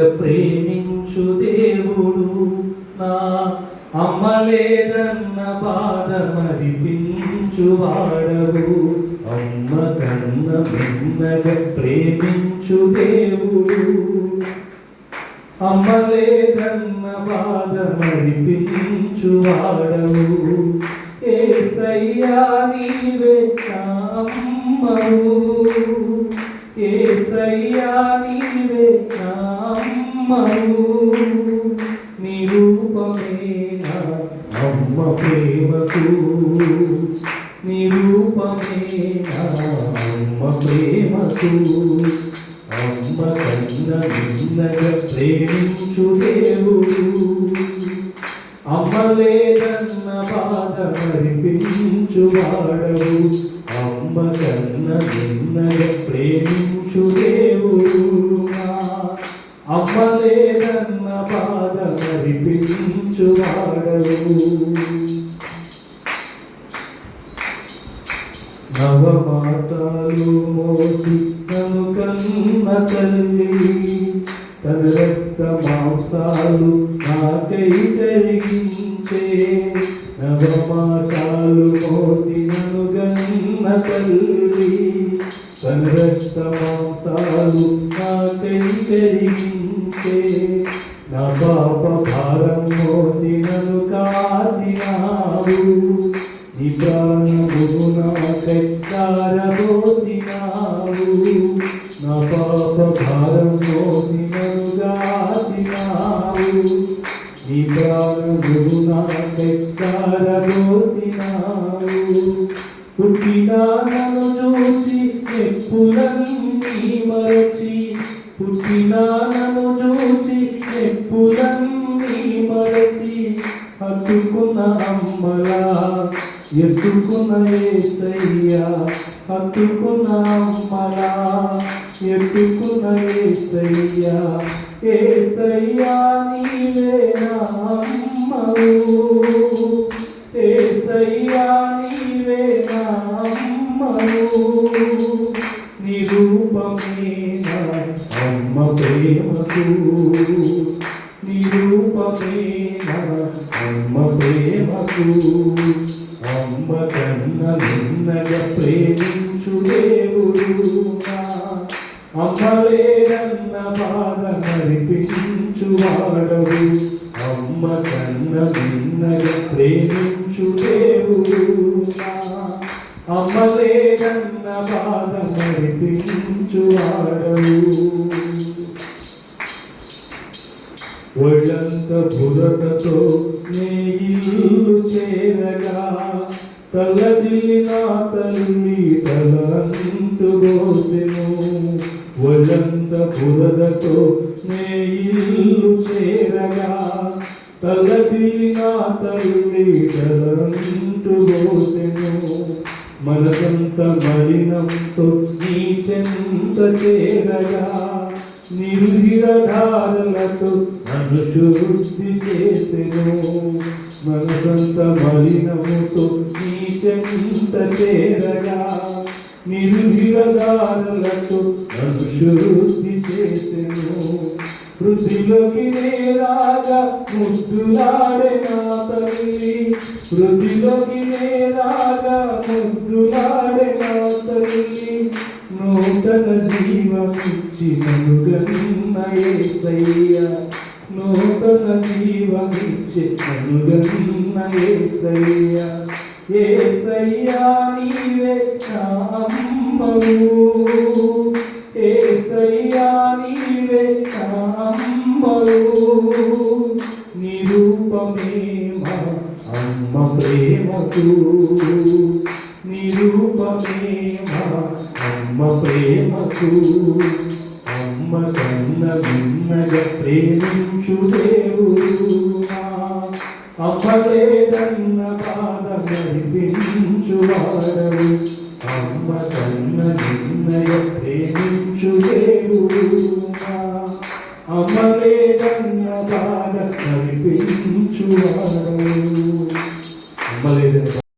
ప్రేమించు దేవుడు నా అమ్మ లేదన్న బాధ మరిపించు వాడవు. అమ్మ కన్న మిన్నగా ప్రేమించు దేవుడు. అమ్మ లేదన్న బాధ మరిపించు వాడవు. ఏసయ్యా నీవే నా అమ్మవు. ఏసయ్యా నీవే నా నీ రూపమే నా అమ్మ ప్రేమకు నీ రూపమే నా అమ్మ ప్రేమకు అమ్మ కన్న ప్రేమించు దేవుడు. అమ్మలేదన్న బాధ మరిపించు వాడవు అమ్మ కన్న నిన్నగా ప్రేమించు దేవుడు అమ్మలేదన్న బాధ మరిపించు నవమాసాలు మోసి నన్ను కన్న తల్లి తన రక్త మాంసాలు నాకై జరిగించే నవమాసాలు నా పాప భారం మోసి నన్ను కాసినావు నీ ప్రాణమును నాకై కారబోసినావు నా పాప భారం మోసినను నన్ను గాసినావు నీ ప్రాణమును నాకై కారబోసినావు పుట్టిన నన్ను చూసి చెప్పులని మరచి పుట్టిన నన్ను ఏసయ్యా హత్తుకున్న అమ్మలా ఎత్తుకున్న ఏసయ్యా ఏసయ్యా నీవే నా అమ్మవు. ఏసయ్యా నీవే నా అమ్మవు. నీ రూపమే అమ్మ ప్రేమకు. నీ రూపమే అమ్మ ప్రేమకు. అమ్మ కన్న నిన్నగా ప్రేమించు దేవుడు నా అమ్మలేదన్న బాధ నడిపించువాడవు అమ్మ కన్న నిన్నగా ప్రేమించు దేవుడు నా అమ్మలేదన్న బాధ నడిపించువాడవు. ఒళ్ళంత బురకతో నేయి తల్లదిల్లి నా తల్లి తలంతు గోసెను బురదతో నే ఇల్లు చేరగా తల్లదిల్లి నా తల్లి తలంతు మనసంత మలినంతో నీ చెంత చేరగా నిర్విరధారలతో నన్ను శుద్ధి చేసెను మనసంత మలినముతో చెంత చేరగా నిర్విరధారలతో నన్ను చేసెను. వృద్ధిలోకి రాగా ముద్దులాడే నా తల్లి. వృద్ధిలోకి రాగా ముద్దులాడే నా తల్లి. నూతన జీవమిచ్చి నన్ను నూతన జీవమిచ్చి నన్ను ఏ ఏసయ్యా నీవే నా ఏసయ్యా నీవే నా అమ్మవు అమ్మ ప్రేమకు. నీ అమ్మ ప్రేమకు. అమ్మ కన్న విన్నగా ప్రేమించు దేవుడు. అమ్మలేదన్న బాధమహించువాడవు అమ్మ కన్న నిన్నయ ప్రేమించు దేవుడు అమ్మలేదన్న బాధ కనిపించువాడవు అమ్మలేదన్న